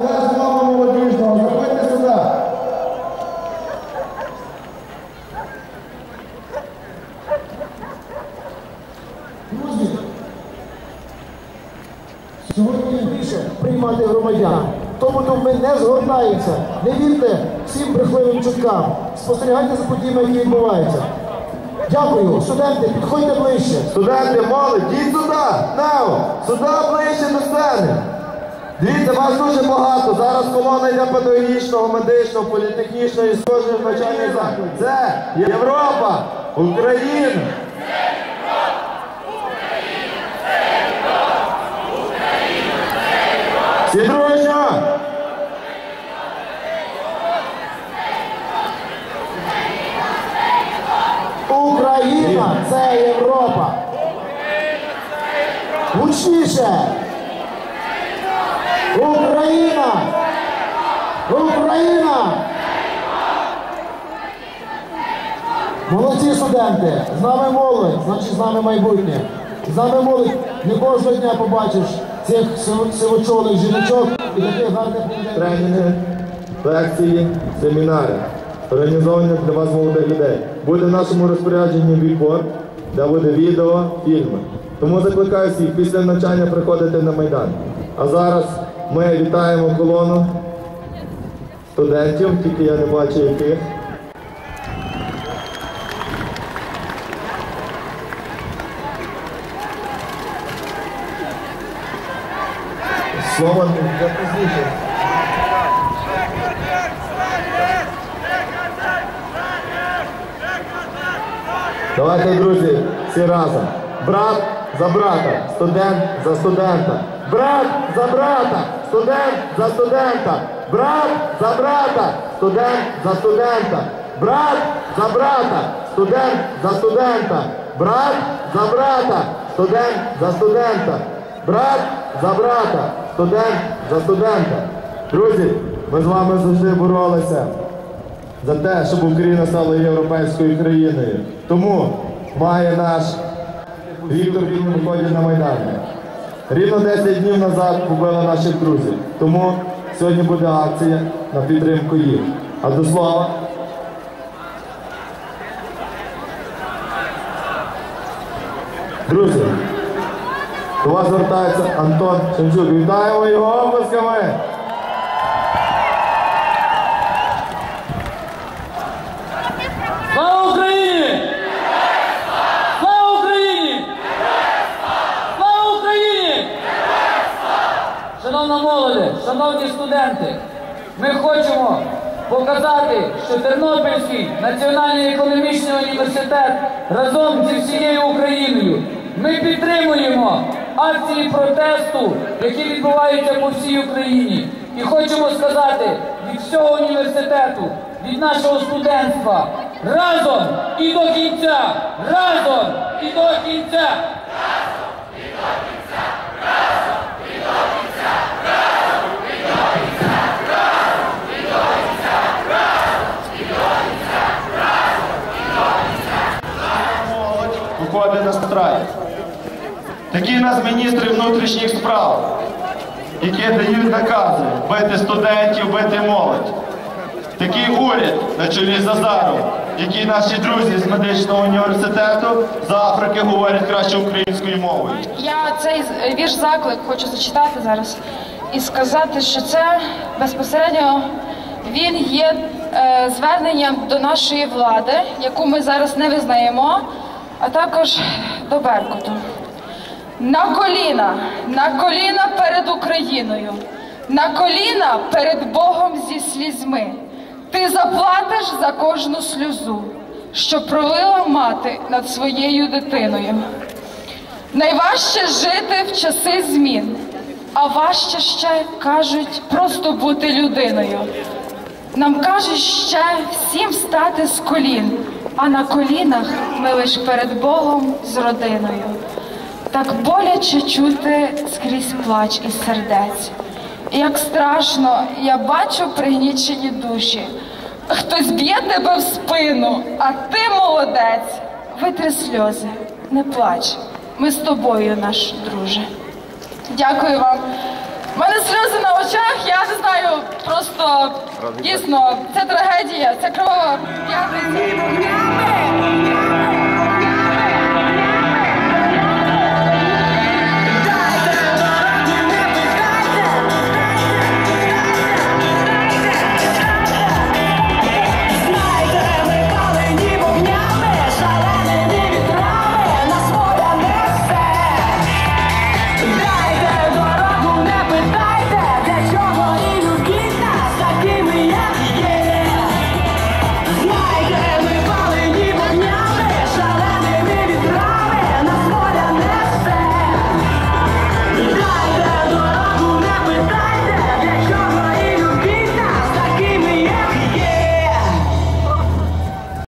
Знову молодіжного, заходьте сюди. Сьогодні більше приймати громадян. Тому тут ми не згортаємося. Не вірте всім брехливим чуткам. Спостерігайте за подіями, які відбуваються. Дякую, студенти, підходьте ближче. Студенти, молодь, йдіть сюди! Нау! Сюди ближче до сцени! Дивіться, вас дуже багато. Зараз колона йде педагогічного, медичного, політехнічного і схожих навчальних закладів. Це Європа! Україна! Всі дружньо! Україна це Європа. Гучніше. Україна. Україна. Молодці студенти, з нами молодь, значить з нами майбутнє. З нами молодь не кожного дня побачиш цих сив- сивочолих жіночок і таких гарних тренінги, лекції, семінари, організовані для вас молодих людей. Буде в нашому розпорядженні відбор, де буде відео, фільми. Тому закликаю всіх після навчання приходити на Майдан. А зараз ми вітаємо колону студентів, тільки я не бачу яких. Слово для. Давайте, друзі, всі разом. Брат за брата, студент за студента. Брат за брата, студент за студента. Брат за брата, студент за студента. Брат за брата, студент за студента. Брат за брата, студент за студента. Брат за брата, студент за студента. Друзі, ми з вами завжди боролися за те, щоб Україна стала європейською країною. Тому має наш Віктор він виходить на Майдані. Рівно 10 днів назад побили наших друзів. Тому сьогодні буде акція на підтримку їх. А до слова. Друзі, до вас звертається Антон Шемчук. Вітаємо його оплесками! Слава Україні! Слава Україні! Шановна молоде, шановні студенти, ми хочемо показати, що Тернопільський національний економічний університет разом зі всією Україною ми підтримуємо акції протесту, які відбуваються по всій Україні. І хочемо сказати від всього університету, від нашого студентства разом і до кінця! Разом і до кінця! разом і до кінця, на Такі в нас міністри внутрішніх справ, які дають накази бити студентів, бити молодь. Такий уряд на чолі з Азаром, які наші друзі з медичного університету з Африки говорять краще українською мовою. Я цей вірш заклик хочу зачитати зараз і сказати, що це безпосередньо він є е, зверненням до нашої влади, яку ми зараз не визнаємо, а також до Беркуту. На коліна, на коліна перед Україною, на коліна перед Богом зі слізьми. Ти заплатиш за кожну сльозу, що пролила мати над своєю дитиною. Найважче жити в часи змін, а важче ще кажуть просто бути людиною. Нам кажуть ще всім стати з колін, а на колінах ми лиш перед Богом з родиною. Так боляче чути скрізь плач із сердець. Як страшно, я бачу пригнічені душі. Хтось б'є тебе в спину, а ти молодець. Витри сльози, не плач. Ми з тобою, наш друже. Дякую вам. У мене сльози на очах, я не знаю, просто дійсно це трагедія, це кровава п'ятниця.